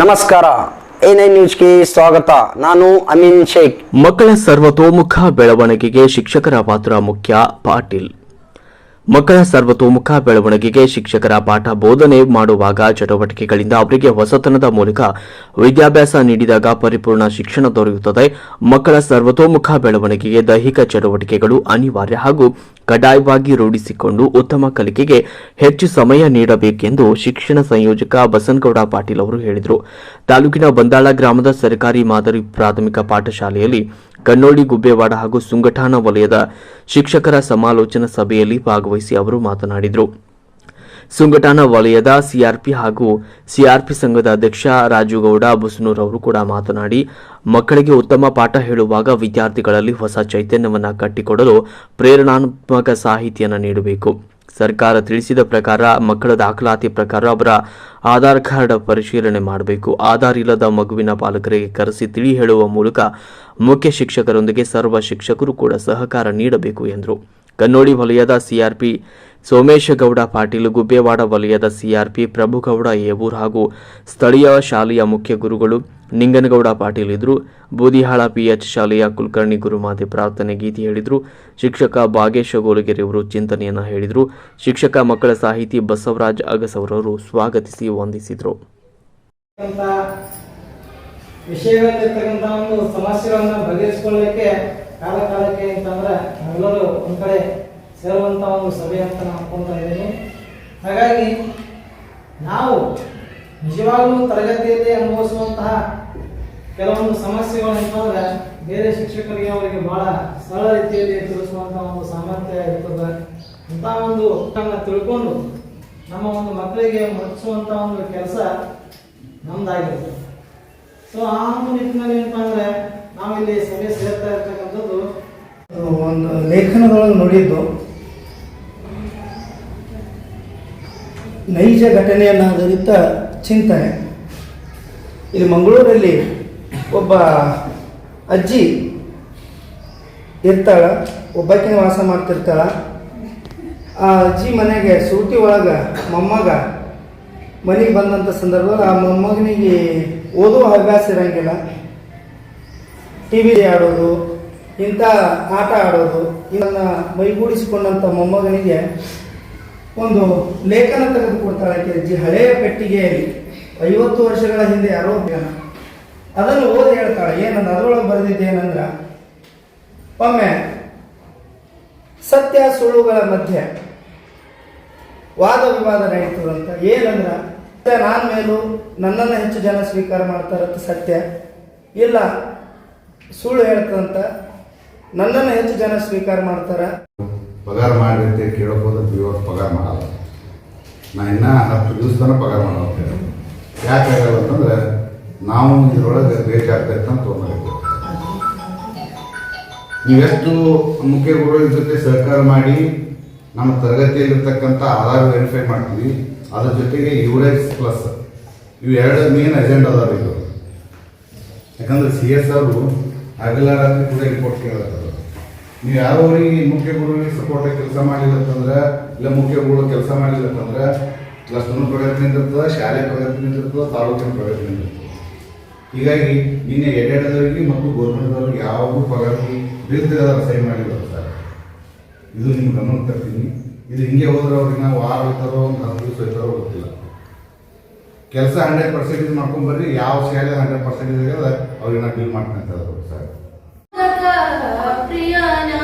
ನಮಸ್ಕಾರ. A nine ನ್ಯೂಸ್ಗೆ ಸ್ವಾಗತ. ನಾನು ಅಮೀನ್ ಶೇಖ್. ಮಕ್ಕಳ ಸರ್ವತೋಮುಖ ಬೆಳವಣಿಗೆಗೆ ಶಿಕ್ಷಕರ ಪಾತ್ರ ಮುಖ್ಯ. ಪಾಟೀಲ್ ಮಕ್ಕಳ ಸರ್ವತೋಮುಖ ಬೆಳವಣಿಗೆಗೆ ಶಿಕ್ಷಕರ ಪಾಠ ಬೋಧನೆ ಮಾಡುವಾಗ ಚಟುವಟಿಕೆಗಳಿಂದ ಅವರಿಗೆ ಹೊಸತನದ ಮೂಲಕ ವಿದ್ಯಾಭ್ಯಾಸ ನೀಡಿದಾಗ ಪರಿಪೂರ್ಣ ಶಿಕ್ಷಣ ದೊರೆಯುತ್ತದೆ. ಮಕ್ಕಳ ಸರ್ವತೋಮುಖ ಬೆಳವಣಿಗೆಗೆ ದೈಹಿಕ ಚಟುವಟಿಕೆಗಳು ಅನಿವಾರ್ಯ ಹಾಗೂ ಕಡ್ಡಾಯವಾಗಿ ರೂಢಿಸಿಕೊಂಡು ಉತ್ತಮ ಕಲಿಕೆಗೆ ಹೆಚ್ಚು ಸಮಯ ನೀಡಬೇಕೆಂದು ಶಿಕ್ಷಣ ಸಂಯೋಜಕ ಬಸನಗೌಡ ಪಾಟೀಲ್ ಅವರು ಹೇಳಿದರು. ತಾಲೂಕಿನ ಬಂದಾಳ ಗ್ರಾಮದ ಸರ್ಕಾರಿ ಮಾದರಿ ಪ್ರಾಥಮಿಕ ಪಾಠಶಾಲೆಯಲ್ಲಿ ಕನ್ನೋಳಿ ಗುಬ್ಬೇವಾಡ ಹಾಗೂ ಸುಂಗಠಾನ ವಲಯದ ಶಿಕ್ಷಕರ ಸಮಾಲೋಚನಾ ಸಭೆಯಲ್ಲಿ ಭಾಗವಹಿಸಿ ಅವರು ಮಾತನಾಡಿದರು. ಸುಂಗಠಾನ ವಲಯದ ಸಿಆರ್ಪಿ ಹಾಗೂ ಸಿಆರ್ಪಿ ಸಂಘದ ಅಧ್ಯಕ್ಷ ರಾಜುಗೌಡ ಬುಸನೂರ್ ಅವರು ಕೂಡ ಮಾತನಾಡಿ, ಮಕ್ಕಳಿಗೆ ಉತ್ತಮ ಪಾಠ ಹೇಳುವಾಗ ವಿದ್ಯಾರ್ಥಿಗಳಲ್ಲಿ ಹೊಸ ಚೈತನ್ಯವನ್ನು ಕಟ್ಟಿಕೊಡಲು ಪ್ರೇರಣಾತ್ಮಕ ಸಾಹಿತಿಯನ್ನು ನೀಡಬೇಕು. ಸರ್ಕಾರ ತಿಳಿಸಿದ ಪ್ರಕಾರ ಮಕ್ಕಳ ದಾಖಲಾತಿ ಪ್ರಕಾರ ಅವರ ಆಧಾರ್ ಕಾರ್ಡ್ ಪರಿಶೀಲನೆ ಮಾಡಬೇಕು. ಆಧಾರ್ ಇಲ್ಲದ ಮಗುವಿನ ಪಾಲಕರಿಗೆ ಕರೆಸಿ ತಿಳಿ ಹೇಳುವ ಮೂಲಕ ಮುಖ್ಯ ಶಿಕ್ಷಕರೊಂದಿಗೆ ಸರ್ವ ಶಿಕ್ಷಕರು ಕೂಡ ಸಹಕಾರ ನೀಡಬೇಕು ಎಂದರು. ಕನ್ನೋಡಿ ವಲಯದ ಸಿಆರ್ಪಿ ಸೋಮೇಶಗೌಡ ಪಾಟೀಲ್ ಗುಬ್ಬೇವಾಡ ವಲಯದ ಸಿಆರ್ಪಿ ಪ್ರಭುಗೌಡ, ಏವೂರ್ ಹಾಗೂ ಸ್ಥಳೀಯ ಶಾಲೆಯ ಮುಖ್ಯ ಗುರುಗಳು ನಿಂಗನಗೌಡ ಪಾಟೀಲ್ ಇದ್ರು. ಬೂದಿಹಾಳ ಪಿಎಚ್ ಶಾಲೆಯ ಕುಲಕರ್ಣಿ ಗುರುಮಾತೆ ಪ್ರಾರ್ಥನೆ ಗೀತೆ ಹೇಳಿದರು. ಶಿಕ್ಷಕ ಭಾಗೇಶ ಗೋಲಗೆರೆ ಅವರು ಚಿಂತನೆಯನ್ನು ಹೇಳಿದರು. ಶಿಕ್ಷಕ ಮಕ್ಕಳ ಸಾಹಿತಿ ಬಸವರಾಜ್ ಅಗಸವರವರು ಸ್ವಾಗತಿಸಿ ವಂದಿಸಿದರು. ಅಂತ ವಿಷಯಗಳಿರ್ತಕ್ಕಂಥ ಒಂದು ಸಮಸ್ಯೆಗಳನ್ನ ಬಗೆಹರಿಸಿಕೊಳ್ಳಲಿಕ್ಕೆ ಕಾಲ ಅಂತಂದ್ರೆ ನಾವೆಲ್ಲರೂ ಒಂದು ಕಡೆ ಒಂದು ಸಭೆ ಅಂತ ನಾನು ಅನ್ಕೊಂತ ಇದ್ದೀನಿ. ಹಾಗಾಗಿ ನಾವು ನಿಜವಾಗ್ಲೂ ತರಗತಿಯಲ್ಲಿ ಅನುಭವಿಸುವಂತಹ ಕೆಲವೊಂದು ಸಮಸ್ಯೆಗಳು ಅಂತಂದ್ರೆ ಬೇರೆ ಶಿಕ್ಷಕರಿಗೆ ಅವರಿಗೆ ಬಹಳ ಸರಳ ರೀತಿಯಲ್ಲಿ ತಿಳಿಸುವಂತಹ ಒಂದು ಸಾಮರ್ಥ್ಯ ಇರ್ತದೆ. ಅಂತ ಒಂದು ತಿಳ್ಕೊಂಡು ನಮ್ಮ ಒಂದು ಮಕ್ಕಳಿಗೆ ಮುಚ್ಚುವಂತ ಒಂದು ಕೆಲಸ ನಮ್ದಾಗಿರುತ್ತೆ. ಸೊ ಆ ಒಂದು ನಿಟ್ಟಿನಲ್ಲಿ ಏನಪ್ಪ ನಾವಿಲ್ಲಿ ಸಭೆ ಸೇರ್ತಾ ಇರ್ತಕ್ಕಂಥದ್ದು ಒಂದು ಲೇಖನದೊಳಗೆ ನೋಡಿದ್ದು. ನೈಜ ಘಟನೆಯನ್ನಾಧಾರಿತ ಚಿಂತನೆ. ಇಲ್ಲಿ ಮಂಗಳೂರಲ್ಲಿ ಒಬ್ಬ ಅಜ್ಜಿ ಇರ್ತಾಳ, ಒಬ್ಬಾಕಿನ ವಾಸ ಮಾಡ್ತಿರ್ತಾಳ. ಆ ಅಜ್ಜಿ ಮನೆಗೆ ಸೂಟಿ ಒಳಗೆ ಮೊಮ್ಮಗ ಮನೆಗೆ ಬಂದಂಥ ಸಂದರ್ಭದಲ್ಲಿ ಆ ಮೊಮ್ಮಗನಿಗೆ ಓದುವ ಹವ್ಯಾಸ ಇರಂಗಿಲ್ಲ. ಟಿ ವಿ ಆಡೋದು, ಇಂಥ ಆಟ ಆಡೋದು ಇದನ್ನು ಮೈಗೂಡಿಸಿಕೊಂಡಂಥ ಮೊಮ್ಮಗನಿಗೆ ಒಂದು ಲೇಖನ ತೆಗೆದುಕೊಡ್ತಾಳೆ ಕೆ ಅಜ್ಜಿ ಹಳೆಯ ಪೆಟ್ಟಿಗೆಯಲ್ಲಿ. ಐವತ್ತು ವರ್ಷಗಳ ಹಿಂದೆ ಯಾರೋ ಅದನ್ನು ಓದಿ ಹೇಳ್ತಾಳೆ, ಏನಂದ್ರೆ ಅದರೊಳಗೆ ಬರೆದಿದ್ದೇನಂದ್ರ, ಒಮ್ಮೆ ಸತ್ಯ ಸುಳ್ಳುಗಳ ಮಧ್ಯೆ ವಾದ ವಿವಾದ ನಡೀತದಂತ. ಏನಂದ್ರ ನಾನ್ ಮೇಲೂ ನನ್ನನ್ನು ಹೆಚ್ಚು ಜನ ಸ್ವೀಕಾರ ಮಾಡ್ತಾರಂತ ಸತ್ಯ. ಇಲ್ಲ, ಸುಳ್ಳು ಹೇಳ್ತದಂತ, ನನ್ನನ್ನು ಹೆಚ್ಚು ಜನ ಸ್ವೀಕಾರ ಮಾಡ್ತಾರ. ಪಗಾರ ಮಾಡಿ ಅಂತ ಕೇಳೋಕೆ ಇವತ್ತು ಪಗಾರ ಮಾಡಲ್ಲ. ನಾ ಇನ್ನೂ ಹತ್ತು ದಿವಸ ತನಕ ಪಗಾರ ಮಾಡೋಕೆ ಯಾಕೆ ಆಗಲ್ಲ ಅಂತಂದ್ರೆ ನಾವು ಇದರೊಳಗೆ ಬೇಕಾಗ್ತೈತೆ ಅಂತ ತೊಗೊಂಡಿದ್ದೆ ನೀವೆಷ್ಟು ಮುಖ್ಯ ಗುರುಗಳ ಜೊತೆ ಸಹಕಾರ ಮಾಡಿ ನಮ್ಮ ತರಗತಿಯಲ್ಲಿರ್ತಕ್ಕಂಥ ಆಧಾರ ವೆರಿಫೈ ಮಾಡ್ತೀವಿ, ಅದ್ರ ಜೊತೆಗೆ ಯುವರೇಜ್ ಪ್ಲಸ್ ಇವು ಎರಡು ಮೇನ್ ಅಜೆಂಡ್ ಅದಾವ ಇದು. ಯಾಕಂದ್ರೆ ಸಿ ಎಸ್ ಅವರು ಹಗಲ ಕೂಡ ರಿಪೋರ್ಟ್ ಕೇಳತ್ತದ ನೀವು ಯಾರವರಿಗೆ ಮುಖ್ಯ ಗುರುವಿಗೆ ಸಪೋರ್ಟ್ ಕೆಲಸ ಮಾಡಿಲ್ಲ ಅಂತಂದ್ರೆ, ಇಲ್ಲ ಮುಖ್ಯ ಗುರುಗಳು ಕೆಲಸ ಮಾಡಿಲ್ಲ ಅಂತಂದ್ರೆ ಕ್ಲಸ್ಟರ್ನ ಪ್ರಗತಿ ನಿಂತಿರ್ತದೆ ಶಾಲೆ ಪ್ರಗತಿ ನಿಂತಿರ್ತದೆ ತಾಲೂಕಿನ ಪ್ರಗತಿ ನಿಂತಿರ್ತದೆ ಹೀಗಾಗಿ ನಿನ್ನೆ ಎಡೆಡದವರಿಗೆ ಮತ್ತು ಗೌರ್ಮೆಂಟ್ದವ್ರಿಗೆ ಯಾವಾಗೂ ಪಗಾರಿ ಬೀಳ್ತಿದ ಸಹಿ ಮಾಡಿಲ್ಲ ಸರ್. ಇದು ನಿಮ್ಗೆ ಗಮನ ತರ್ತೀನಿ ಇದು ಹಿಂಗೆ ಹೋದ್ರೆ ಅವ್ರಿಗೆ ನಾವು ವಾರ ಇರ್ತಾರೋ ಒಂದು ಹತ್ತು ದಿವಸ ಇರ್ತಾರೋ ಗೊತ್ತಿಲ್ಲ. ಕೆಲಸ ಹಂಡ್ರೆಡ್ ಪರ್ಸೆಂಟೇಜ್ ಮಾಡ್ಕೊಂಬರ್ರಿ ಯಾವ ಶಾಲೆ ಹಂಡ್ರೆಡ್ ಪರ್ಸೆಂಟೇಜ್ ಆಗ್ಯದ ಅವ್ರಿಗೆ ನಾವು ಡೀಲ್ ಮಾಡ್ಕೊಂತ ಸರ್. प्रियना